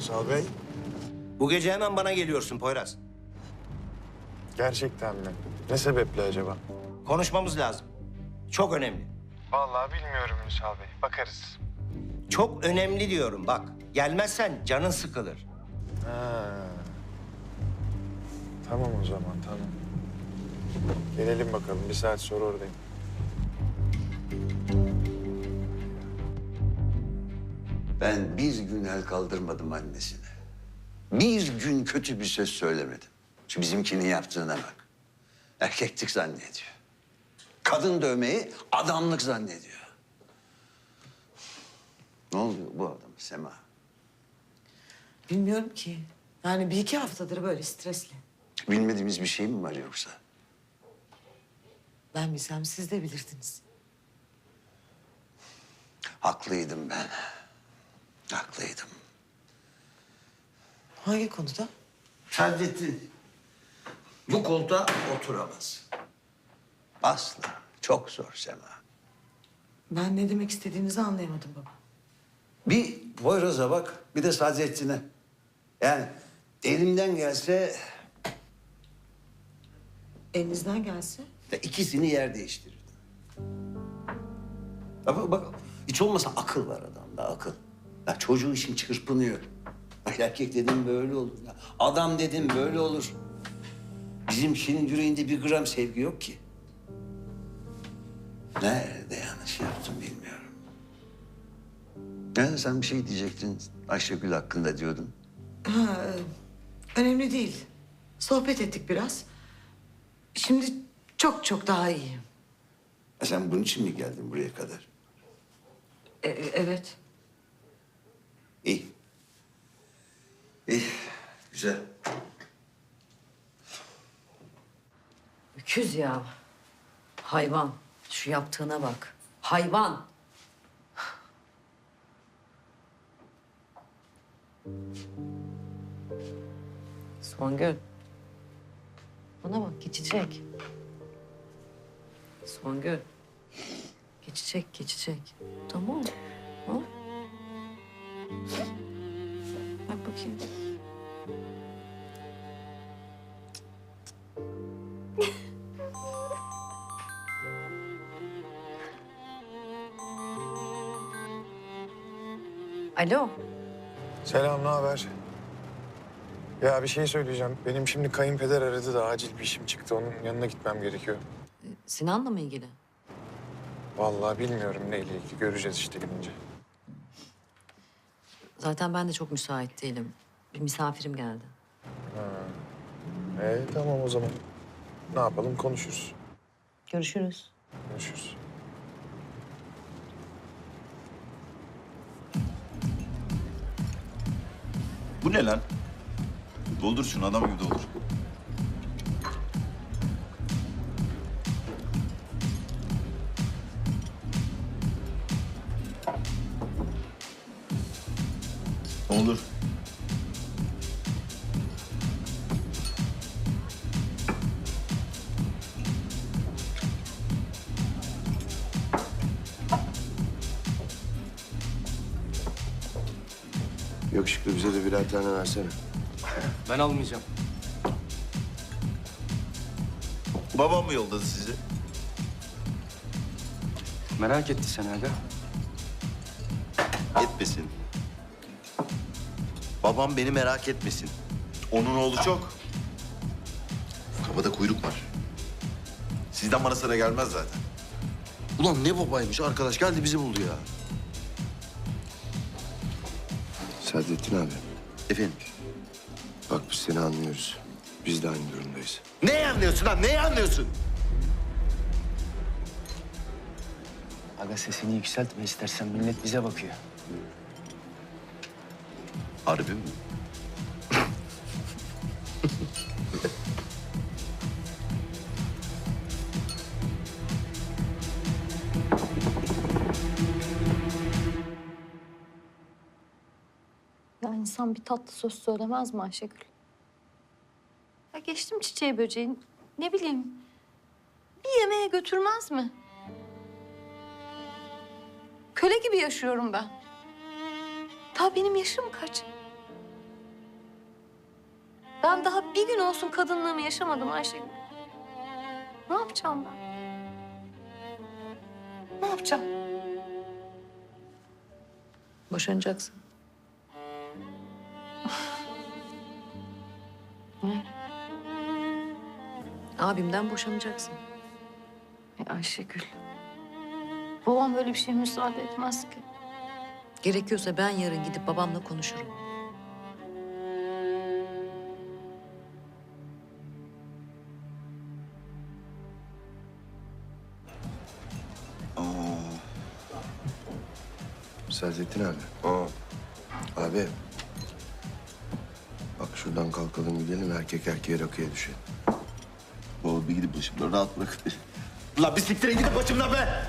Ünsal Bey. Bu gece hemen bana geliyorsun Poyraz. Gerçekten mi? Ne sebeple acaba? Konuşmamız lazım. Çok önemli. Vallahi bilmiyorum Ünsal Bey. Bakarız. Çok önemli diyorum bak. Gelmezsen canın sıkılır. Ha. Tamam o zaman tamam. Gelelim bakalım. Bir saat sonra oradayım. Ben bir gün el kaldırmadım annesine. Bir gün kötü bir söz söylemedim. Şu bizimkinin yaptığına bak. Erkeklik zannediyor. Kadın dövmeyi adamlık zannediyor. Ne oluyor bu adama Sema? Bilmiyorum ki. Yani bir iki haftadır böyle stresli. Bilmediğimiz bir şey mi var yoksa? Ben bilsem siz de bilirdiniz. Haklıydım ben. Haklıydım. Hangi konuda? Sadrettin bu koltuğa oturamaz. Asla. Çok zor Sema. Ben ne demek istediğinizi anlayamadım baba. Bir Poyraz'a bak, bir de Sadrettin'e. Yani elimden gelse Elinizden gelse. de ikisini yer değiştirirdim. Bak, bak hiç olmasa akıl var adamda, akıl. Ya çocuğu için çırpınıyor. Ay, Erkek dedim böyle olur. Ya, adam dedim böyle olur. Bizimkinin yüreğinde bir gram sevgi yok ki. Nerede yanlış yaptım bilmiyorum. Yani sen bir şey diyecektin Ayşegül hakkında diyordun. Ha, e, önemli değil. Sohbet ettik biraz. Şimdi çok çok daha iyiyim. Ha, sen bunun için mi geldin buraya kadar? E, e, evet. Güzel. Öküz ya. Hayvan. Şu yaptığına bak. Hayvan. Songül. Bana bak geçecek. Songül. Geçecek, geçecek. Tamam mı? Ha? Bak bakayım. Alo. Selam, ne haber? Ya bir şey söyleyeceğim. Benim şimdi kayınpeder aradı da acil bir işim çıktı. Onun yanına gitmem gerekiyor. Sinan'la mı ilgili? Vallahi bilmiyorum neyle ilgili. Göreceğiz işte gidince. Zaten ben de çok müsait değilim. Bir misafirim geldi. Ee, tamam o zaman. Ne yapalım? Konuşuruz. Görüşürüz. Konuşuruz. Bu ne lan? Doldur şunu adam gibi doldur. Doldur. Yakışıklı bize de birer tane versene. Ben almayacağım. Babam mı yolladı sizi? Merak etti seni aga. Etmesin. Babam beni merak etmesin. Onun oğlu çok. Kafada kuyruk var. Sizden bana sıra gelmez zaten. Ulan ne babaymış arkadaş geldi bizi buldu ya. Sadrettin abi Efendim? bak biz seni anlıyoruz. Biz de aynı durumdayız. Neyi anlıyorsun lan? Neyi anlıyorsun? Aga sesini yükseltme istersen millet bize bakıyor. Harbi mi? İnsan bir tatlı söz söylemez mi Ayşegül? Ya geçtim çiçeği böceğin. Ne bileyim. Bir yemeğe götürmez mi? Köle gibi yaşıyorum ben. Daha benim yaşım kaç? Ben daha bir gün olsun kadınlığımı yaşamadım Ayşegül. Ne yapacağım ben? Ne yapacağım? Boşanacaksın. Abimden boşanacaksın. Ay Ayşegül. Babam böyle bir şeye müsaade etmez ki. Gerekiyorsa ben yarın gidip babamla konuşurum. Sadrettin abi. Abi. Bak şuradan kalkalım gidelim erkek erkeğe rakıya düşelim. Bir gidip başımdan rahat bırak. Ulan bir siktirin gidip başımdan be!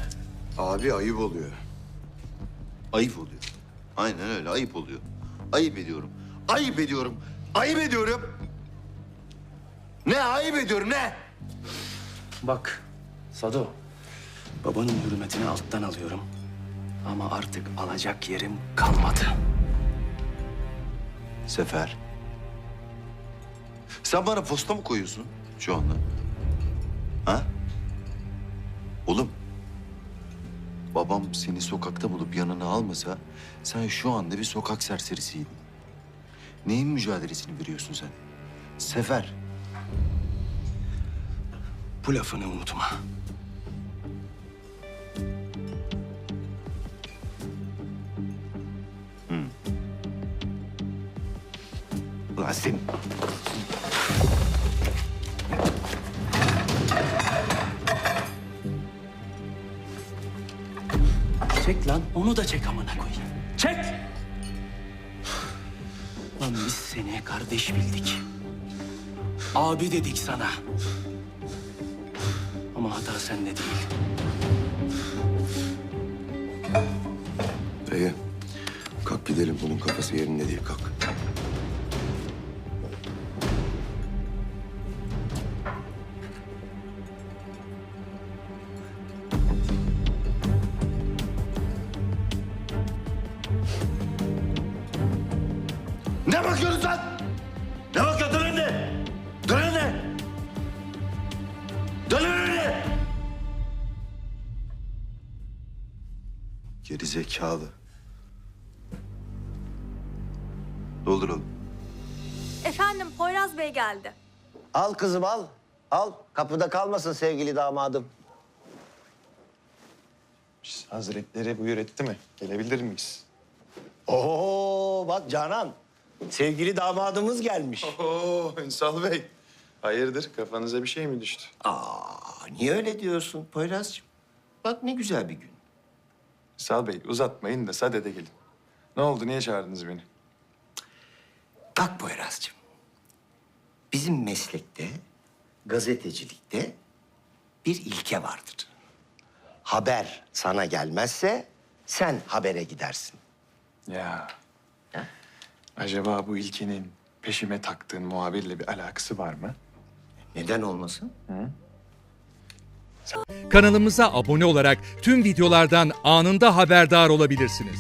Abi ayıp oluyor. Ayıp oluyor. Aynen öyle ayıp oluyor. Ayıp ediyorum. Ayıp ediyorum. Ayıp ediyorum. Ne ayıp ediyorum ne? Bak Sado. Babanın hürmetini alttan alıyorum. Ama artık alacak yerim kalmadı. Sefer. Sen bana posta mı koyuyorsun şu anda? Ha? Oğlum. Babam seni sokakta bulup yanına almasa sen şu anda bir sokak serserisiydin. Neyin mücadelesini veriyorsun sen? Sefer. Bu lafını unutma. Ulan sen... Çek lan, onu da çek amına koyayım. Çek! Lan biz seni kardeş bildik. Abi dedik sana. Ama hata sende değil. Dayı. Kalk gidelim bunun kafası yerinde değil kalk. Ne bakıyorsun sen? Ne bakıyorsun? Dön önüne! Dön önüne! Dön önüne! Geri zekalı. Doldur oğlum. Efendim Poyraz Bey geldi. Al kızım al. Al. Kapıda kalmasın sevgili damadım. Hazretleri buyur etti mi? Gelebilir miyiz? Oo bak Canan. Sevgili damadımız gelmiş. Oo Ünsal Bey. Hayırdır kafanıza bir şey mi düştü? Aa, niye öyle diyorsun Poyraz'cığım? Bak ne güzel bir gün. Ünsal Bey uzatmayın da sadede gelin. Ne oldu niye çağırdınız beni? Bak Poyraz'cığım. Bizim meslekte, gazetecilikte bir ilke vardır. Haber sana gelmezse sen habere gidersin. Ya. Acaba bu ilkenin peşime taktığın muhabirle bir alakası var mı? Neden olmasın? Kanalımıza abone olarak tüm videolardan anında haberdar olabilirsiniz.